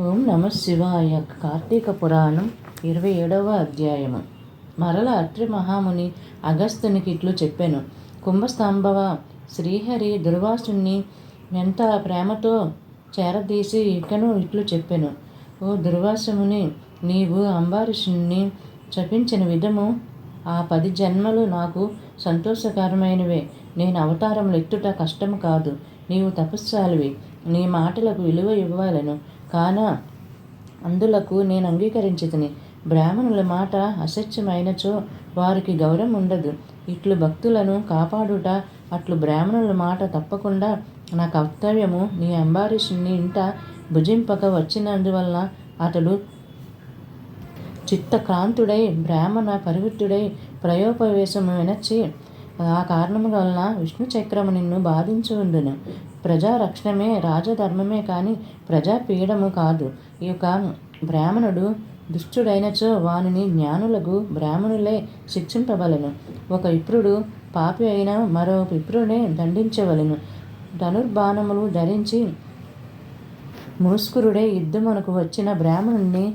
ఓం నమ శివాయ. కార్తీక పురాణం ఇరవై ఏడవ అధ్యాయము. మరల అత్రి మహాముని అగస్త్యునికి ఇట్లు చెప్పాను. కుంభస్తంభవ శ్రీహరి దుర్వాసుని ఎంత ప్రేమతో చేరదీసి ఇకను ఇట్లు చెప్పాను. ఓ దుర్వాసముని నీవు అంబారీషుని చపించిన విధము ఆ పది జన్మలు నాకు సంతోషకరమైనవే. నేను అవతారములు ఎత్తుట కష్టము కాదు. నీవు తపస్సాలివి. నీ మాటలకు విలువ ఇవ్వాలను. కాన? అందులకు నేను అంగీకరించితిని బ్రాహ్మణుల మాట అసత్యమైనచో వారికి గౌరవం ఉండదు. ఇట్లు భక్తులను కాపాడుట అట్లు బ్రాహ్మణుల మాట తప్పకుండా నా కర్తవ్యము. నీ అంబారీషుని ఇంట భుజింపక వచ్చినందువల్ల అతడు చిత్తక్రాంతుడై బ్రాహ్మణ పరివృత్తుడై ప్రయోపవేశము వినచ్చి ఆ కారణము వలన విష్ణు చక్రము నిన్ను బాధించి ఉండును ప్రజారక్షణమే రాజధర్మమే కానీ ప్రజాపీడము కాదు. ఈ యొక్క బ్రాహ్మణుడు దుష్టుడైనచో వానిని జ్ఞానులకు బ్రాహ్మణులే శిక్షింపవలను. ఒక విప్రుడు పాపి అయిన మరో విప్రునే దండించవలను. ధనుర్బాణములు ధరించి ముస్కురుడే యుద్ధమునకు వచ్చిన బ్రాహ్మణుణ్ణి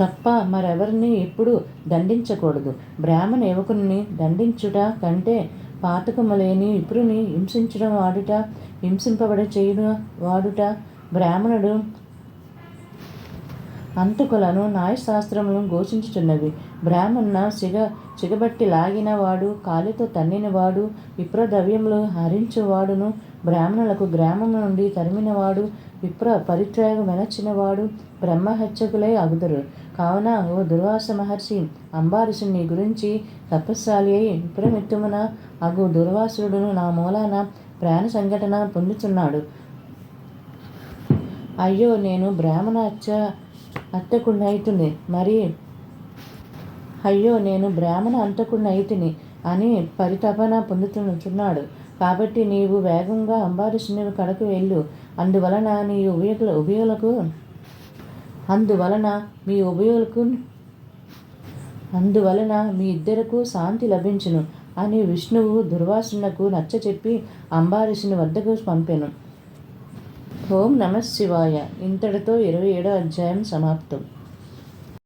తప్ప మరెవరిని ఎప్పుడు దండించకూడదు. బ్రాహ్మణ యువకుని దండించుట కంటే పాతకము లేని విప్రుని హింసించడం వాడుట హింసింపబడ చేయడం వాడుట బ్రాహ్మణుడు అంతకులను న్యాయశాస్త్రములను ఘోషించుచున్నవి బ్రాహ్మణ సిగ సిగబట్టి లాగిన వాడు కాలితో తన్నినవాడు విప్రద్రవ్యములు హరించువాడును బ్రాహ్మణులకు గ్రామం నుండి తరిమినవాడు విప్ర పరిత్యాగం వెనచ్చినవాడు బ్రహ్మహత్యకులై అగుదరు కావున ఓ దుర్వాస మహర్షి అంబారీషుని గురించి తపస్సాలి అయి విప్రమిత్తుమున అగు దుర్వాసుడును నా మూలాన ప్రాణ సంఘటన పొందుతున్నాడు అయ్యో నేను బ్రాహ్మణ హత్య హత్యకున్నైతుని మరి అయ్యో నేను బ్రాహ్మణ అంతకున్నైతిని అని పరితపన పొందుతున్నాడు కాబట్టి నీవు వేగంగా అంబారీషుని కడకు వెళ్ళు. అందువలన నీ ఉభయకుల ఉభయులకు అందువలన మీ ఉభయులకు అందువలన మీ ఇద్దరకు శాంతి లభించును అని విష్ణువు దుర్వాసునకు నచ్చచెప్పి అంబారీషుని వద్దకు పంపెను. ఓం నమ శివాయ. ఇంతటితో ఇరవై ఏడో అధ్యాయం సమాప్తం.